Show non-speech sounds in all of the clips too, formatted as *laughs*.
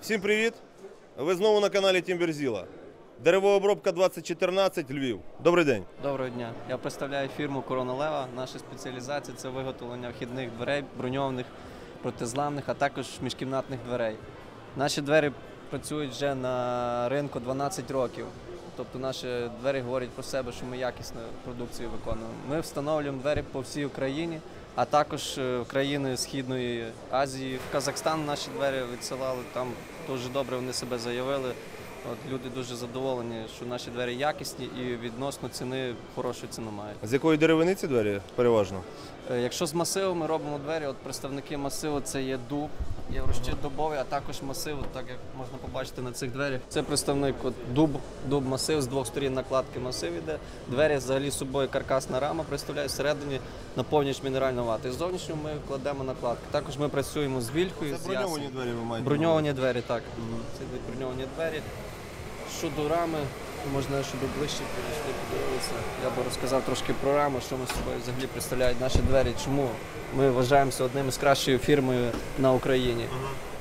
Всім привіт! Ви знову на каналі Тімберзіла. Деревообробка 2014 Львів. Добрий день. Доброго дня. Я представляю фірму Корона Лева. Наша спеціалізація це виготовлення вхідних дверей, броньованих, протизламних, а також міжкімнатних дверей. Наші двері працюють вже на ринку 12 років. Тобто наші двері говорять про себе, що ми якісну продукцію виконуємо. Ми встановлюємо двері по всій Україні, а також е, країни Східної Азії. В Казахстан наші двері відсилали. Там дуже добре вони себе заявили. От люди дуже задоволені, що наші двері якісні і відносно ціни хорошу ціну мають. З якої деревини ці двері переважно? Е, Якщо з масиву ми робимо двері, от представники масиву це є дуб, є розчит дубовий, а також масив, так як можна побачити на цих дверях. Це представник от дуб, дуб масив з двох сторін накладки масив іде. Двері взагалі з собою каркасна рама представляє всередині наповнюєш мінеральну вату. І ззовнішню ми кладемо накладки. Також ми працюємо з вількою, Це з броньовані ясен. двері ви маєте. Броньовані двері, так. Це броньовані двері. Щодо рами, можна, щоб ближче підійшли, подивилися. Я би розказав трошки про раму, що ми з собою взагалі представляють наші двері, чому ми вважаємося одним із кращою фірмою на Україні.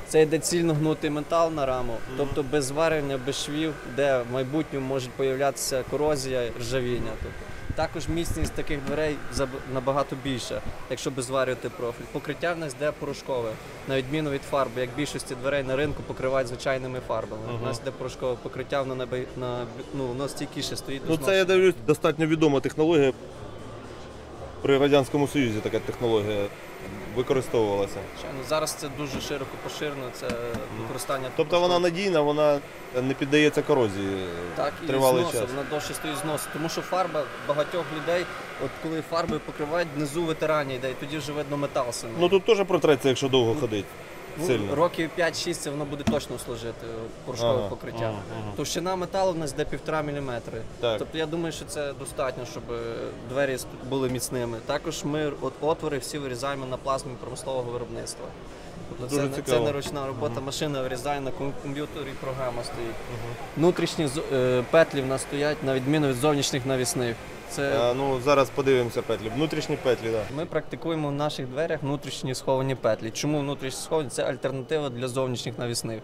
Це йде цільно гнутий метал на раму, тобто без варення, без швів, де в майбутньому може появлятися корозія, ржавіння. Тобто. Також міцність таких дверей набагато більша, якщо би зварювати профіль. Покриття в нас йде порошкове, на відміну від фарби, як більшості дверей на ринку покривають звичайними фарбами. У нас йде порошкове покриття, воно на, на, ну, воно стійкіше стоїть. Ну це я дивлюсь, достатньо відома технологія. При Радянському Союзі така технологія використовувалася. Ну, зараз це дуже широко поширено, це використання. Тобто вона надійна, вона не піддається корозії Так, і тривалий зносу, час. вона довше стоїть зносу. Тому що фарба багатьох людей, от коли фарби покривають, внизу витирання йде, і тоді вже видно метал саме. Ну тут теж протреться, якщо довго ходить. Ну, Сильно. Років 5-6 це воно буде точно служити порошкове Ага, покриття. ага, ага. Товщина металу в нас де півтора міліметри. Так. Тобто я думаю, що це достатньо, щоб е, двері були міцними. Також ми от отвори всі вирізаємо на плазмі промислового виробництва. Дуже це, це не ручна робота, машина вирізає на комп'ютері, програма стоїть. Внутрішні е, петлі в нас стоять на відміну від зовнішніх навісних. Це А, ну зараз подивимося петлі. Внутрішні петлі, так. ми практикуємо в наших дверях внутрішні сховані петлі. Чому внутрішні сховані? Це альтернатива для зовнішніх навісних.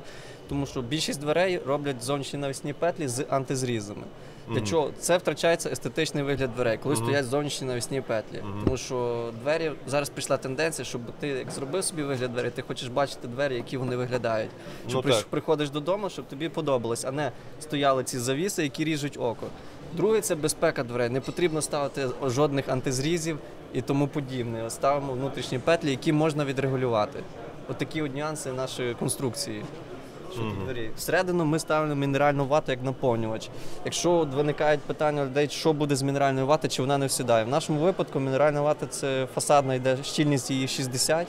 Тому що більшість дверей роблять зовнішні навісні петлі з антизрізами. Для чого це втрачається естетичний вигляд дверей, коли стоять зовнішні навісні петлі. Тому що двері зараз прийшла тенденція, щоб ти як зробив собі вигляд двері, ти хочеш бачити двері, які вони виглядають. Щоб Ну, приш- так. приходиш додому, щоб тобі подобалось, а не стояли ці завіси, які ріжуть око. Друге це безпека дверей. Не потрібно ставити жодних антизрізів і тому подібне. Ставимо внутрішні петлі, які можна відрегулювати. Отакі от нюанси нашої конструкції. Дверей. Всередину ми ставимо мінеральну вату як наповнювач. Якщо от виникають питання людей, що буде з мінеральною ватою, чи вона не всідає. В нашому випадку мінеральна вата це фасадна йде щільність її 60.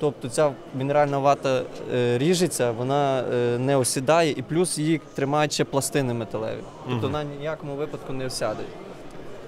Тобто ця мінеральна вата е, ріжеться, вона е, не осідає, і плюс її тримають ще пластини металеві. Тобто вона ні в якому випадку не осяде.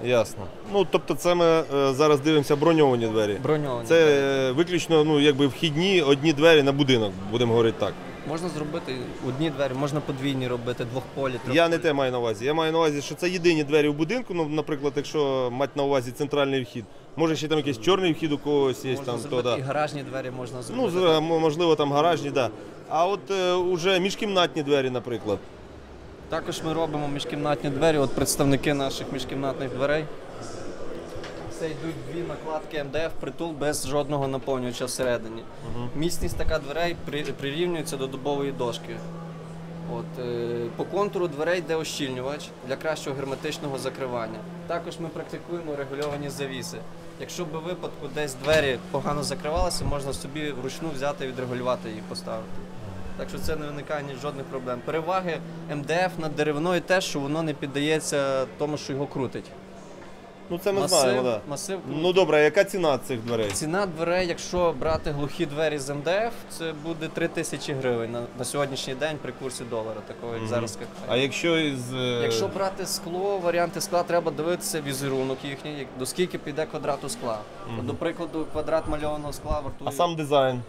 Ясно. Ну тобто, це ми е, зараз дивимося броньовані двері. Броньовані. Це е, виключно ну, якби вхідні одні двері на будинок, будемо говорити так. Можна зробити одні двері, можна подвійні робити, двохполі. Я не те маю на увазі. Я маю на увазі, що це єдині двері в будинку. Ну, наприклад, якщо мати на увазі центральний вхід. Може ще там якийсь чорний вхід у когось є Можна там, то да. і гаражні двері можна Ну, зробити. м- можливо, там гаражні, да. А от е, уже міжкімнатні двері, наприклад. Також ми робимо міжкімнатні двері, от представники наших міжкімнатних дверей. Це йдуть дві накладки МДФ притул без жодного наповнювача всередині. Міцність така дверей при- прирівнюється до дубової дошки. От, е, по контуру дверей йде ощільнювач для кращого герметичного закривання. Також ми практикуємо регульовані завіси. Якщо би випадку десь двері погано закривалися, можна собі вручну взяти і відрегулювати їх поставити. Так що це не виникає ні жодних проблем. Переваги МДФ над деревиною те, що воно не піддається тому, що його крутить. Ну це ми масив, знаємо, да. масив Ну добре, а яка ціна цих дверей? Ціна дверей, якщо брати глухі двері з МДФ, це буде 3 тисячі гривень на, на сьогоднішній день при курсі долара, такого як зараз А якщо із. е, Якщо брати скло, варіанти скла, треба дивитися візерунок їхній, як- до скільки піде квадрату скла. До прикладу, квадрат мальованого скла вартує. А сам дизайн?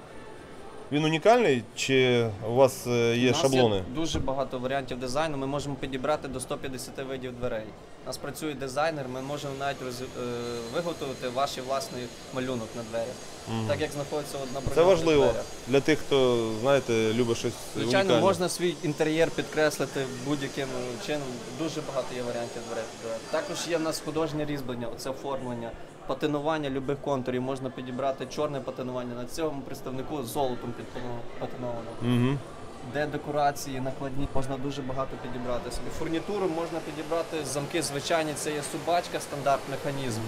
Він унікальний чи у вас е, є У нас шаблони? Є дуже багато варіантів дизайну. Ми можемо підібрати до 150 видів дверей. У нас працює дизайнер, ми можемо навіть роз- е, виготовити ваш власний малюнок на дверях. Мгм. Так як знаходиться от на Це важливо дверях. для тих, хто знаєте, любить щось Звичайно, унікальне. можна свій інтер'єр підкреслити будь-яким чином. Дуже багато є варіантів дверей. Також є в нас художнє різьблення, оце оформлення, патинування любих контурів. Можна підібрати чорне патинування. На цьому представнику золотом підпано- патиновано. Де декорації, накладні, можна дуже багато підібрати собі. Фурнітуру можна підібрати, замки звичайні, це є собачка, стандарт механізм.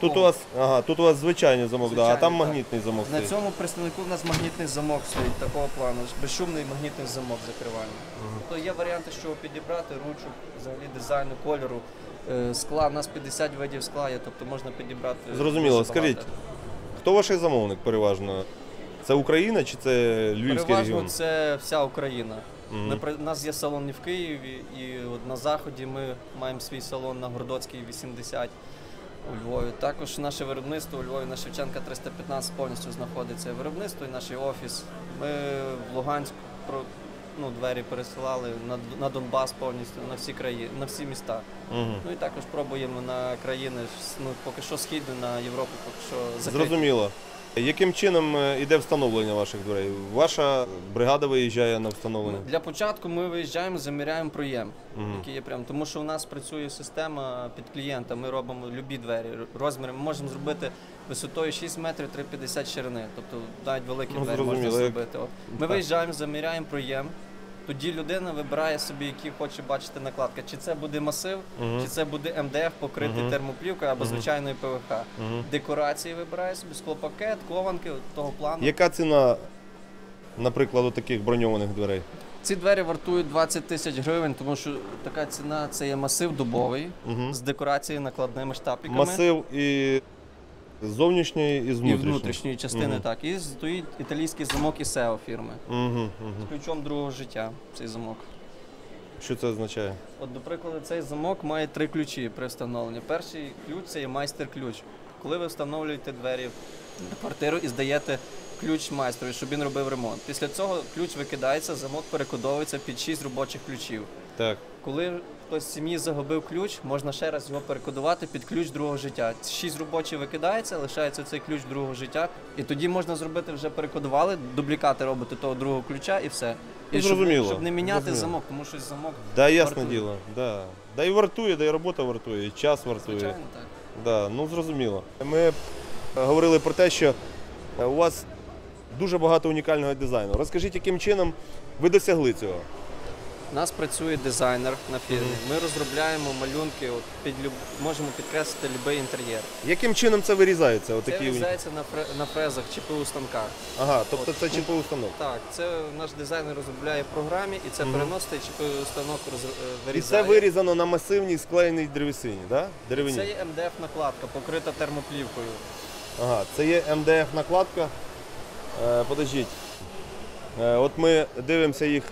Тут у вас, ага, тут у вас звичайний замок, да, а Звичайний, там так. магнітний замок На стоїть. цьому представнику в нас магнітний замок стоїть такого плану, безшумний магнітний замок закривання. Тобто є варіанти, що підібрати ручок, взагалі дизайну, кольору. Е, Скла, у нас 50 видів скла є, тобто можна підібрати. Зрозуміло. дуже Скажіть. Хто ваш замовник переважно? Це Україна чи це Львівський Переважно регіон? це вся Україна. Мгм. Ми, у нас є салон і в Києві, і от на Заході ми маємо свій салон на Городоцькій 80 у Львові. Також наше виробництво у Львові на Шевченка 315 повністю знаходиться виробництво і наш офіс. Ми в Луганськ ну, двері пересилали на, на Донбас повністю, на всі країни, на всі міста. Мгм. Ну і також пробуємо на країни, ну, поки що східні, на Європу, поки що закриті. Зрозуміло. Яким чином е, іде встановлення ваших дверей? Ваша бригада виїжджає на встановлення? Для початку ми виїжджаємо, заміряємо проєм, угу. який є прям. Тому що у нас працює система під клієнта. Ми робимо любі двері. Розміри ми можемо зробити висотою 6 метрів 3,50 ширини. Тобто навіть великі Ну, двері можна зробити. От. Ми Так. виїжджаємо, заміряємо проєм. Тоді людина вибирає собі, які хоче бачити накладка. Чи це буде масив, Мгм. чи це буде МДФ покритий Мгм. термоплівкою або Мгм. звичайною ПВХ. Декорації вибирає собі, склопакет, кованки того плану. Яка ціна, наприклад, у таких броньованих дверей? Ці двері вартують 20 тисяч гривень, тому що така ціна це є масив дубовий з декорацією накладними штапіками. Масив і з зовнішньої, і з і внутрішньої. внутрішньої частини, так. І стоїть італійський замок ІСЕО фірми. Угу, угу. З ключом другого життя цей замок. Що це означає? От, до прикладу, цей замок має три ключі при встановленні. Перший ключ це є майстер-ключ. Коли ви встановлюєте двері в квартиру і здаєте ключ майстру, щоб він робив ремонт. Після цього ключ викидається, замок перекодовується під шість робочих ключів. Так. Коли хтось з сім'ї загубив ключ, можна ще раз його перекодувати під ключ другого життя. Шість робочих викидається, лишається цей ключ другого життя, і тоді можна зробити вже перекодували, дублікати робити того другого ключа і все. І Ну, щоб, зрозуміло, щоб не міняти зрозуміло. замок, тому що замок, Да, ясне Вартує. діло. Да. да і вартує, да і робота вартує, і час вартує. звичайно, так. Да, ну зрозуміло. Ми е, говорили про те, що е, у вас дуже багато унікального дизайну. Розкажіть, яким чином ви досягли цього? У нас працює дизайнер на фірмі. Ми розробляємо малюнки, от, під люб... можемо підкреслити будь-який інтер'єр. Яким чином це вирізається? Це Отакі уні- вирізається на, фре... на фрезах ЧПУ станках. Ага, тобто це ЧП установ. Так, це наш дизайнер розробляє в програмі, і це переносить і ЧПУ станок роз... е, І вирізає. це вирізано на масивній склеєній древесині, да? деревині? Це є МДФ накладка, покрита термоплівкою. Ага, це є МДФ накладка. Е, подождіть. Е, от ми дивимося їх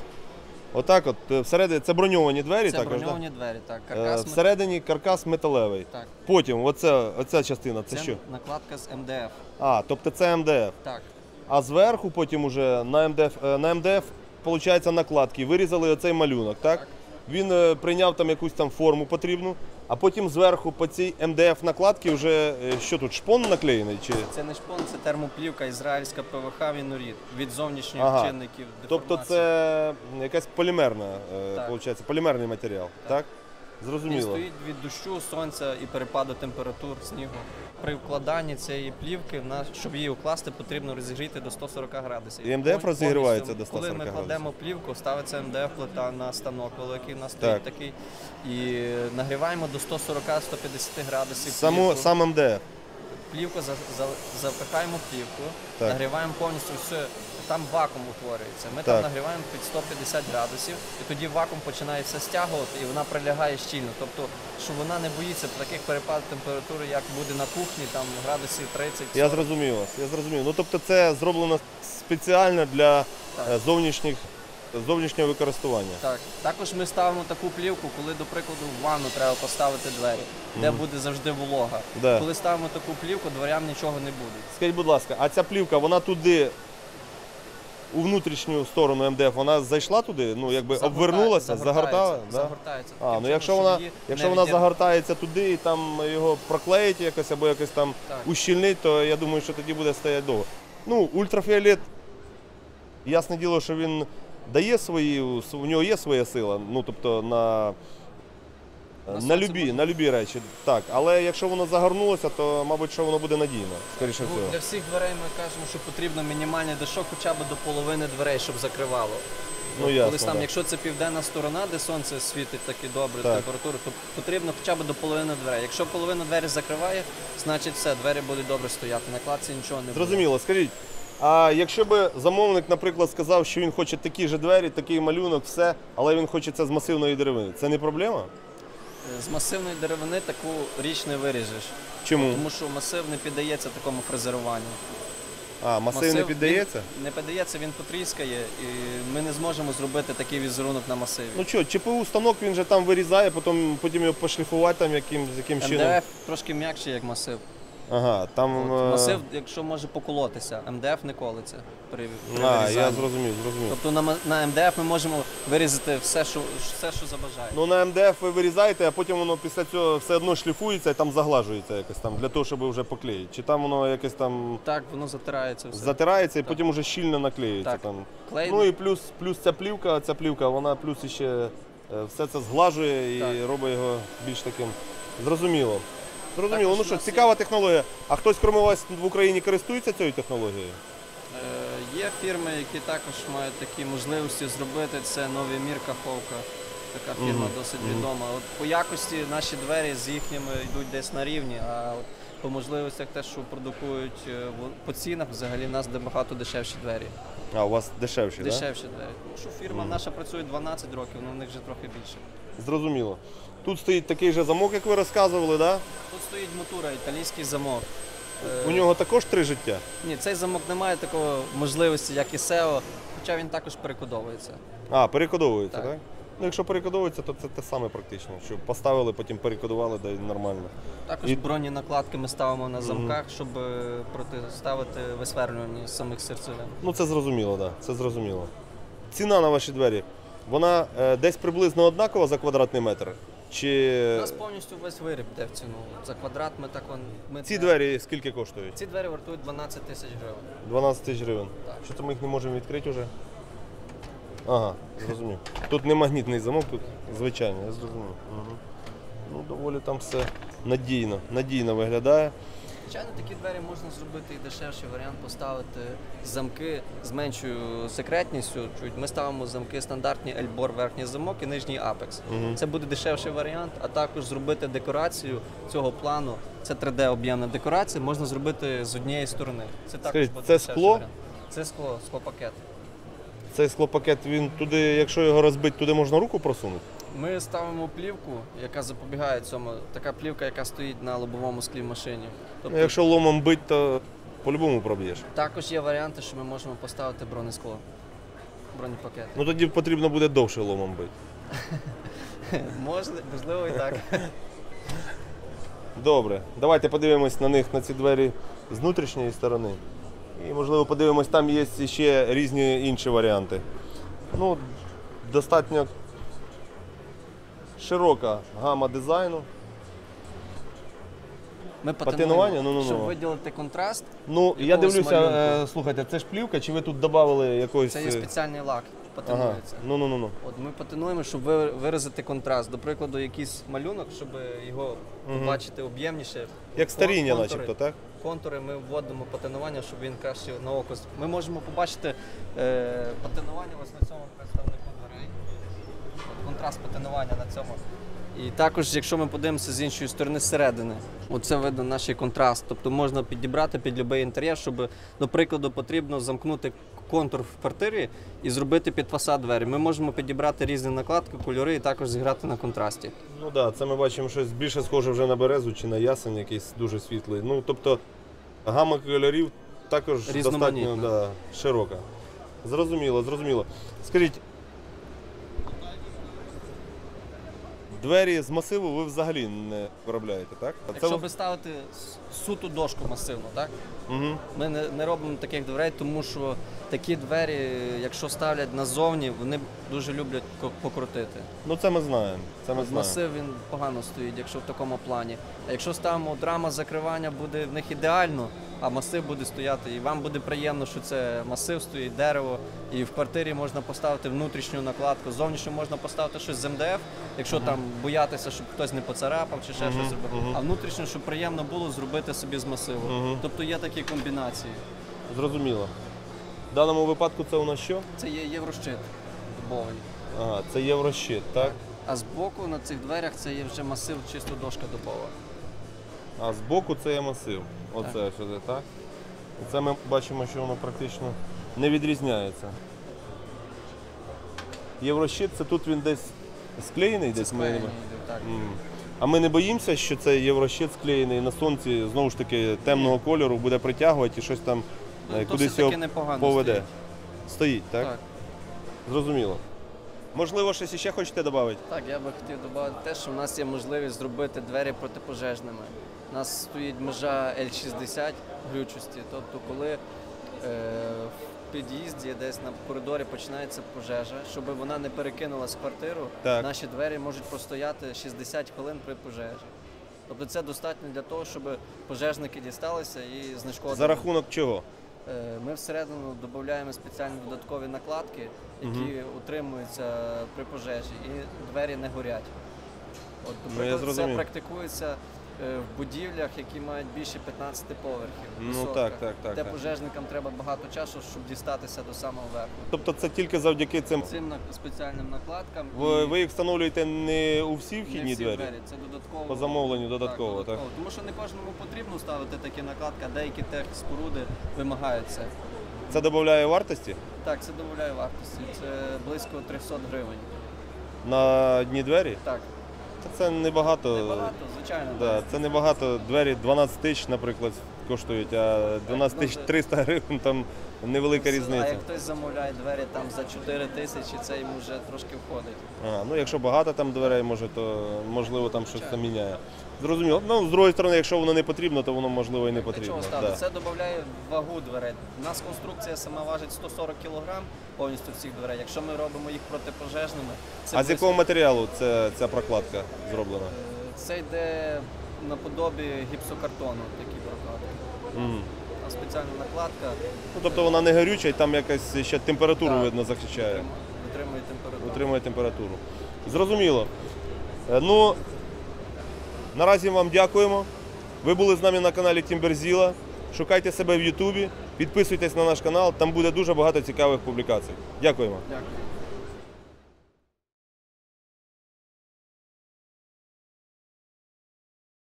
отак. От е, всередині це броньовані двері, Це також, броньовані двері, так. Каркас. всередині каркас металевий. Так, Потім оце, оця частина, це, це що? накладка з МДФ. А, тобто це МДФ. Так. А зверху потім уже на МДФ, е, на МДФ виходить, накладки. Вирізали оцей малюнок, так? Так. Він прийняв там якусь там форму потрібну, а потім зверху по цій МДФ накладці вже е, що тут, шпон наклеєний? Чи... Це не шпон, це термоплівка, ізраїльська ПВХ вінурід від зовнішніх Ага. чинників. Тобто це якась полімерна, е, Так. виходить, полімерний матеріал, так? Так. Він стоїть від дощу, сонця і перепаду температур снігу. При вкладанні цієї плівки, щоб її укласти, потрібно розігріти до 140 градусів. І МДФ розігрівається до Коли ми кладемо плівку, ставиться МДФ плита на станок великий, у нас стоїть Так. такий, і нагріваємо до 140-150 градусів. Плівку. сам МДФ. Плівку за, за, запихаємо плівку, Так. нагріваємо повністю все. Там вакуум утворюється. Ми Так. там нагріваємо під 150 градусів, і тоді вакуум починає все стягувати, і вона прилягає щільно. Тобто, що вона не боїться таких перепадів температури, як буде на кухні, там градусів 30 Я зрозумів вас, я зрозумів. Ну тобто це зроблено спеціально для Так. е, зовнішніх, зовнішнього використання. Так, також ми ставимо таку плівку, коли, до прикладу, в ванну треба поставити двері, де буде завжди волога. Да. Коли ставимо таку плівку, дверям нічого не буде. Скажіть, будь ласка, а ця плівка, вона туди у внутрішню сторону МДФ, вона зайшла туди, ну якби Загорта- обвернулася, загортала. Да? загортається. А, Таким ну якщо вона, її якщо не вона загортається туди і там його проклеїть якось або якось там Так. ущільнить, то я думаю, що тоді буде стояти довго. Ну, ультрафіолет, ясне діло, що він дає свої, у нього є своя сила, ну тобто на, На любі, на любі речі. Так, але якщо воно загорнулося, то мабуть, що воно буде надійно, скоріше Ну, всього. для всіх дверей ми кажемо, що потрібно мінімальний дошок хоча б до половини дверей, щоб закривало. Ну, От ясно, там, да. якщо це південна сторона, де сонце світить такі добре Так. температури, то потрібно хоча б до половини дверей. Якщо половину двері закриває, значить все, двері будуть добре стояти. На кладці нічого не буде. Зрозуміло, скажіть. А якщо би замовник, наприклад, сказав, що він хоче такі ж двері, такий малюнок, все, але він хоче це з масивної деревини, це не проблема? З масивної деревини таку річ не виріжеш, Чому? тому що масив не піддається такому фрезеруванню. А, масив, не піддається? Він не піддається, він потріскає, і ми не зможемо зробити такий візерунок на масиві. Ну що, ЧПУ станок він же там вирізає, потім, потім його пошліфувати там яким, яким чином. МДФ трошки м'якший, як масив. Ага, там. От, е, масив, якщо може поколотися, МДФ не колиться при, при А, я вирізанні. зрозумів, зрозумів. Тобто на, м- на МДФ ми можемо вирізати все, що, все, що забажаємо. Ну на МДФ ви вирізаєте, а потім воно після цього все одно шліфується і там заглажується якось там, для того, щоб вже поклеїти. Чи там воно якось там Так, воно затирається все. затирається і потім вже щільно наклеюється. Так. Там. Клей, Ну і плюс, плюс ця плівка, ця плівка, вона плюс іще е, все це зглажує і Так. робить його більш таким. Зрозуміло. Зрозуміло. Ну що, цікава технологія. А хтось, крім вас, в Україні користується цією технологією? Е, є фірми, які також мають такі можливості зробити. Це нові Мір Каховка. Така фірма Мгм. досить Мгм. відома. От по якості наші двері з їхніми йдуть десь на рівні, а от по можливостях те, що продукують е, в- по цінах, взагалі в нас набагато дешевші двері. А, у вас дешевші, так? Дешевші двері. Тому що фірма наша працює 12 років, але в них вже трохи більше. Зрозуміло. Тут стоїть такий же замок, як ви розказували, да? Тут стоїть мотура, італійський замок. У нього також три життя. Ні, цей замок не має такої можливості, як і SEO, хоча він також перекодовується. А, перекодовується, так? Так. Ну, якщо перекодовується, то це те саме практично. Що поставили, потім перекодували, да нормально. Також І- бронні накладки ми ставимо на замках, щоб е, протиставити висверлювання самих серцевин. Ну це зрозуміло, так. Да. Це зрозуміло. Ціна на ваші двері, вона е, десь приблизно однакова за квадратний метр? Чи У нас повністю весь виріб йде в ціну. За квадрат ми так ми ці двері скільки коштують? Ці двері вартують 12 тисяч гривень. 12 тисяч гривень. Так. Що то ми їх не можемо відкрити вже? Ага, зрозумів. Тут не магнітний замок, тут звичайний, я зрозумів. Угу. Ну, доволі там все надійно, надійно виглядає. Звичайно, такі двері можна зробити і дешевший варіант поставити замки з меншою секретністю. Чуть ми ставимо замки стандартні Ельбор, верхній замок і нижній апекс. Мгм. Це буде дешевший варіант, а також зробити декорацію цього плану. Це 3D об'ємна декорація, можна зробити з однієї сторони. Це також Скажіть, буде це скло? варіант. Це скло, склопакет. Цей склопакет, він туди, якщо його розбити, туди можна руку просунути? Ми ставимо плівку, яка запобігає цьому. Така плівка, яка стоїть на лобовому склі машині. Тобто якщо ломом бить, то по-любому проб'єш. також є варіанти, що ми можемо поставити бронескло. Бронепакет. Ну тоді потрібно буде довше ломом бити. *laughs* Можна, можливо, і так. *laughs* Добре, давайте подивимось на них на ці двері з внутрішньої сторони. І можливо подивимось, там є ще різні інші варіанти. Ну, достатньо широка гама дизайну. Ми Патинування? Ну-ну-ну. щоб виділити контраст. Ну, я Якогось дивлюся, малюнку. е, слухайте, це ж плівка, чи ви тут додали якоїсь. Це є е, спеціальний лак, Ага. патинується. Ну, ну, ну, ну. От ми патинуємо, щоб ви- виразити контраст. До прикладу, якийсь малюнок, щоб його побачити об'ємніше. Як старіння, Контури. начебто, так? Контури ми вводимо патинування, щоб він краще на око. з- Ми можемо побачити е, патинування ось на цьому представнику контраст патинування на цьому. І також, якщо ми подивимося з іншої сторони зсередини, оце видно наш контраст. Тобто можна підібрати під будь-який інтер'єр, щоб, до прикладу, потрібно замкнути контур в квартирі і зробити під фасад двері. Ми можемо підібрати різні накладки, кольори і також зіграти на контрасті. Ну так, да, це ми бачимо щось більше схоже вже на березу чи на ясень, якийсь дуже світлий. Ну, тобто гама кольорів також достатньо Різноманітна. да, широка. Зрозуміло, зрозуміло. Скажіть. Двері з масиву ви взагалі не виробляєте, так? А Якщо ви- би ставити суту дошку масивну, так? Мгм. Ми не, не робимо таких дверей, тому що такі двері, якщо ставлять назовні, вони дуже люблять ко- покрутити. Ну це ми знаємо. Це ми знаємо. Масив він погано стоїть, якщо в такому плані. А якщо ставимо от рама закривання, буде в них ідеально, а масив буде стояти. І вам буде приємно, що це масив стоїть, дерево. І в квартирі можна поставити внутрішню накладку. Зовнішню можна поставити щось з МДФ, якщо там боятися, щоб хтось не поцарапав чи ще щось зробив. А внутрішню, щоб приємно було зробити собі з масиву. Тобто є такі комбінації. Зрозуміло. В даному випадку це у нас що? Це є єврощит дубовий. Ага, це єврощит, так? А збоку на цих дверях це є вже масив, чисто дошка дубова. А збоку це є масив. Оце сюди, так? І це ми бачимо, що воно практично не відрізняється. Єврощит це тут він десь склеєний, десь ми. Так. А ми не боїмося, що цей єврощит склеєний на сонці, знову ж таки, темного кольору буде притягувати і щось там е, Ну, кудись його поведе. стоїть. Стоїть, так? Так. Зрозуміло. Можливо, щось ще хочете додати? Так, я би хотів додати те, що в нас є можливість зробити двері протипожежними. У нас стоїть межа L60 глючості, тобто коли е, в під'їзді десь на коридорі починається пожежа, щоб вона не перекинулась в квартиру, Так. наші двері можуть простояти 60 хвилин при пожежі. Тобто це достатньо для того, щоб пожежники дісталися і знешкодили. За рахунок чого? Е, Ми всередину додаємо спеціальні додаткові накладки, які утримуються при пожежі, і двері не горять. От, Ну, я це практикується в будівлях, які мають більше 15 поверхів. Ну, так, так, так, Де так. пожежникам треба багато часу, щоб дістатися до самого верху. Тобто це тільки завдяки цим. Цим спеціальним накладкам Ви, і ви їх встановлюєте не у всі не вхідні всі двері? Це додатково По замовленню додатково, так? Тому що не кожному потрібно ставити такі накладки, а деякі техспоруди вимагають це. Це додає вартості Так, це додає вартості. Це близько 300 гривень. на одні двері? Так, Та це небагато. небагато, звичайно. Да, це небагато. Двері 12 тисяч, наприклад, коштують, а 12 ну, тисяч 300 гривень там невелика А різниця. як хтось замовляє двері там за 4 тисячі, це йому вже трошки входить. А, ну якщо багато там дверей, може, то можливо там щось там міняє. Зрозуміло. Ну, з другої сторони, якщо воно не потрібно, то воно можливо і не потрібно. чого ставити? Да. Це додає вагу дверей. У нас конструкція сама важить 140 кг повністю всіх дверей. Якщо ми робимо їх протипожежними, це А з близько- якого матеріалу ця, ця прокладка зроблена? Це йде наподобі гіпсокартону, такі прокладки. Мгм. А спеціальна накладка Ну, тобто вона не горюча і там якась ще температуру, Так. видно, захищає. витримує, витримує температуру. Утримує температуру. Зрозуміло. Е, Ну, наразі вам дякуємо. Ви були з нами на каналі Тімберзіла. Шукайте себе в Ютубі, підписуйтесь на наш канал, там буде дуже багато цікавих публікацій. Дякуємо. Дякую.